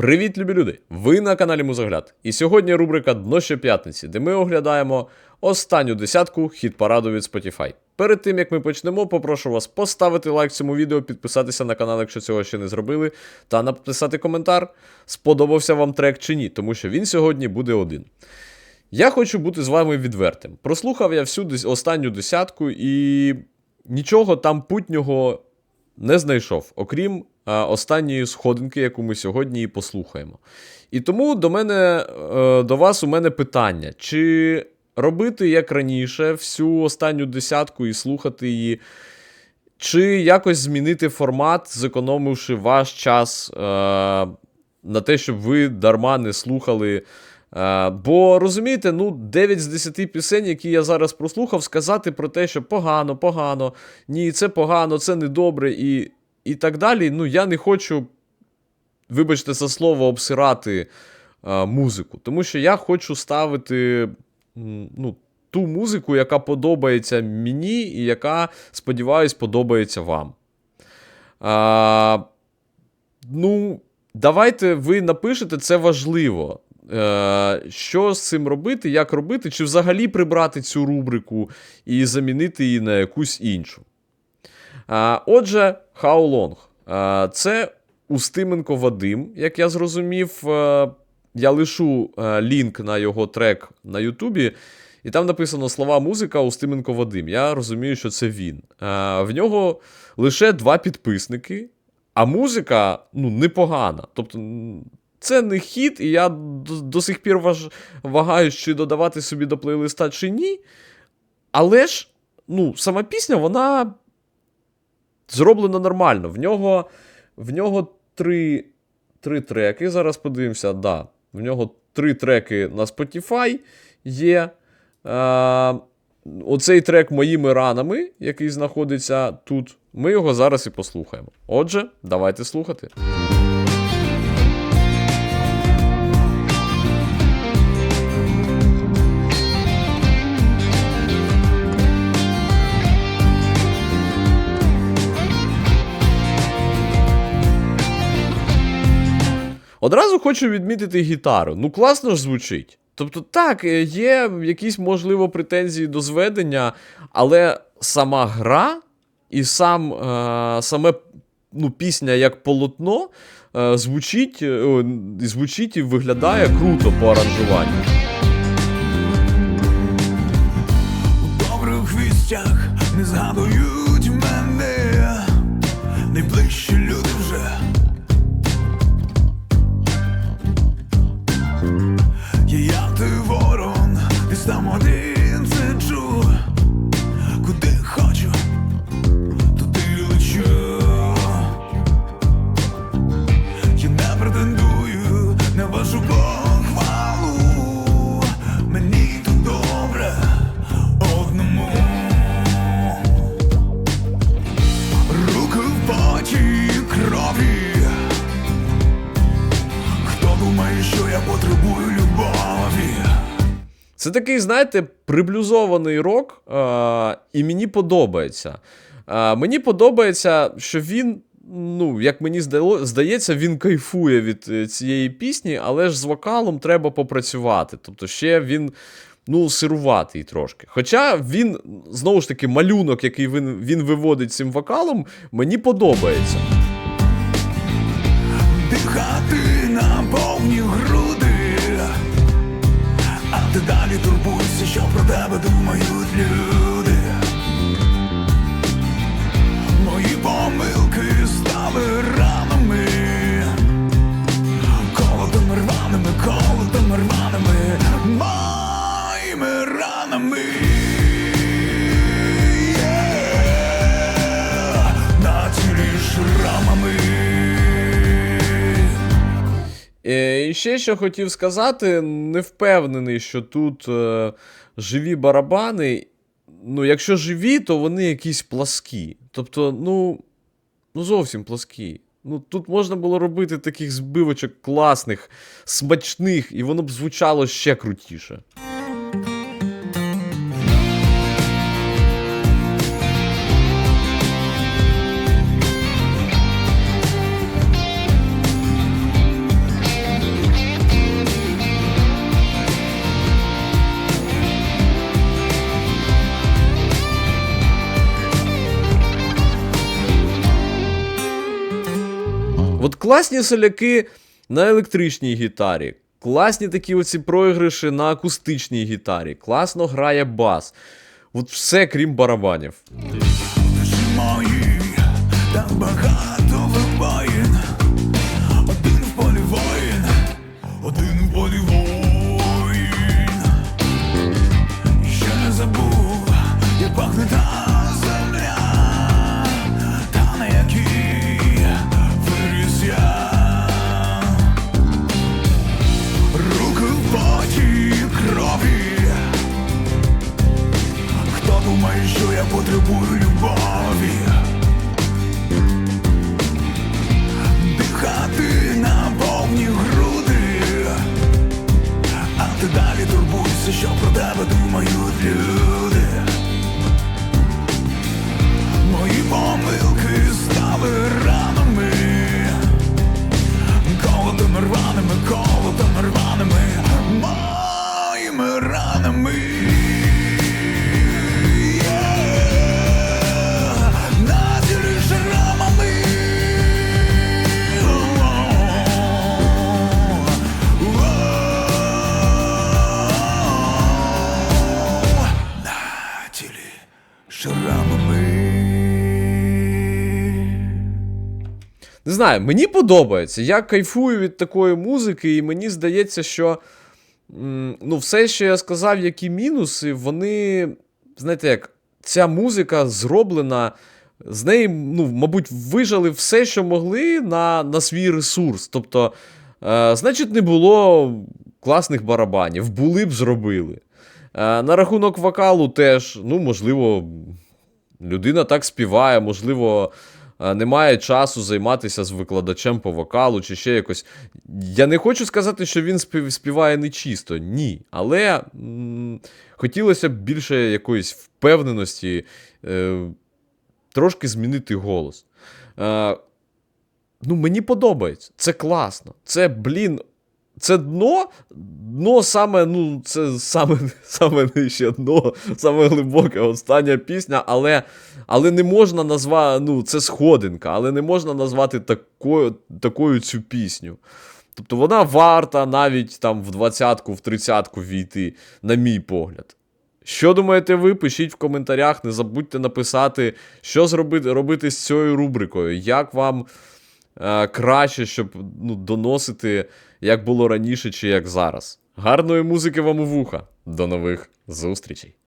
Привіт, любі люди! Ви на каналі Музогляд. І сьогодні рубрика Дно щоп'ятниці, де ми оглядаємо останню десятку хіт параду від Spotify. Перед тим як ми почнемо, попрошу вас поставити лайк цьому відео, підписатися на канал, якщо цього ще не зробили, та написати коментар, сподобався вам трек чи ні, тому що він сьогодні буде один. Я хочу бути з вами відвертим. Прослухав я всю останню десятку і нічого там путнього не знайшов, окрім останньої сходинки, яку ми сьогодні і послухаємо. І тому до мене, е, до вас у мене питання: чи робити як раніше всю останню десятку і слухати її, чи якось змінити формат, зекономивши ваш час е, на те, щоб ви дарма не слухали. Е, бо розумієте, ну 9 з 10 пісень, які я зараз прослухав, сказати про те, що погано, погано, ні, це погано, це недобре і, і так далі. Ну, я не хочу, вибачте за слово, обсирати е, музику. Тому що я хочу ставити ну, ту музику, яка подобається мені, і яка, сподіваюсь, подобається вам. А, ну, давайте ви напишете, це важливо. Е, що з цим робити, як робити, чи взагалі прибрати цю рубрику і замінити її на якусь іншу. Отже, How Long? Це Устименко Вадим, як я зрозумів. Я лишу лінк на його трек на Ютубі, і там написано слова музика Устименко Вадим. Я розумію, що це він. В нього лише два підписники, а музика ну, непогана. Тобто, це не хіт, і я до, до сих пір важ, вагаюсь, чи додавати собі до плейлиста, чи ні. Але ж, ну, сама пісня, вона зроблена нормально. В нього, в нього три, три треки. Зараз подивимося, да. В нього три треки на Spotify є. Е, оцей трек моїми ранами, який знаходиться тут. Ми його зараз і послухаємо. Отже, давайте слухати. Одразу хочу відмітити гітару. Ну, класно ж звучить. Тобто, так, е, є якісь, можливо, претензії до зведення, але сама гра і сам, е, саме ну, пісня як полотно е, звучить, е, звучить і виглядає круто по аранжуванню. У добрих вістях не згадують мене, найближчі люди вже. estamos ali. Це такий, знаєте, приблюзований рок, е, і мені подобається. Е, мені подобається, що він, ну, як мені здається, він кайфує від е, цієї пісні, але ж з вокалом треба попрацювати. Тобто ще він. Ну, сируватий трошки. Хоча він, знову ж таки, малюнок, який він, він виводить цим вокалом, мені подобається. Дихати на тебе думають люди. Мої помилки стали ранами, колотами рваними, колотами рваними, моїми ранами. І ще що хотів сказати, не впевнений, що тут е, живі барабани. Ну, якщо живі, то вони якісь пласкі. Тобто, ну, ну зовсім пласкі. Ну, тут можна було робити таких збивочок класних, смачних, і воно б звучало ще крутіше. Класні соляки на електричній гітарі. Класні такі оці проігриші на акустичній гітарі. Класно грає бас. От все крім барабанів. Мої, так багато думають люди. Мої помилки стали ранами, шрамами Не знаю, мені подобається. Я кайфую від такої музики, і мені здається, що ну, все, що я сказав, які мінуси, вони, знаєте, як ця музика зроблена. З неї, ну, мабуть, вижали все, що могли на, на свій ресурс. Тобто, е, значить, не було класних барабанів, були б зробили. Е, на рахунок вокалу теж, ну, можливо, людина так співає, можливо, е, немає часу займатися з викладачем по вокалу чи ще якось. Я не хочу сказати, що він співає нечисто, ні. Але м, хотілося б більше якоїсь впевненості, е, трошки змінити голос. Е, ну, мені подобається. Це класно. Це, блін. Це дно, дно саме, ну, це саме, саме нижче дно, саме глибоке, остання пісня, але, але не можна назвати, ну, це сходинка, але не можна назвати такою, такою цю пісню. Тобто вона варта навіть там в двадцятку, в тридцятку війти, на мій погляд. Що думаєте ви? Пишіть в коментарях, не забудьте написати, що зробити робити з цією рубрикою, як вам краще, щоб ну, доносити, як було раніше чи як зараз. Гарної музики вам у вуха. До нових зустрічей!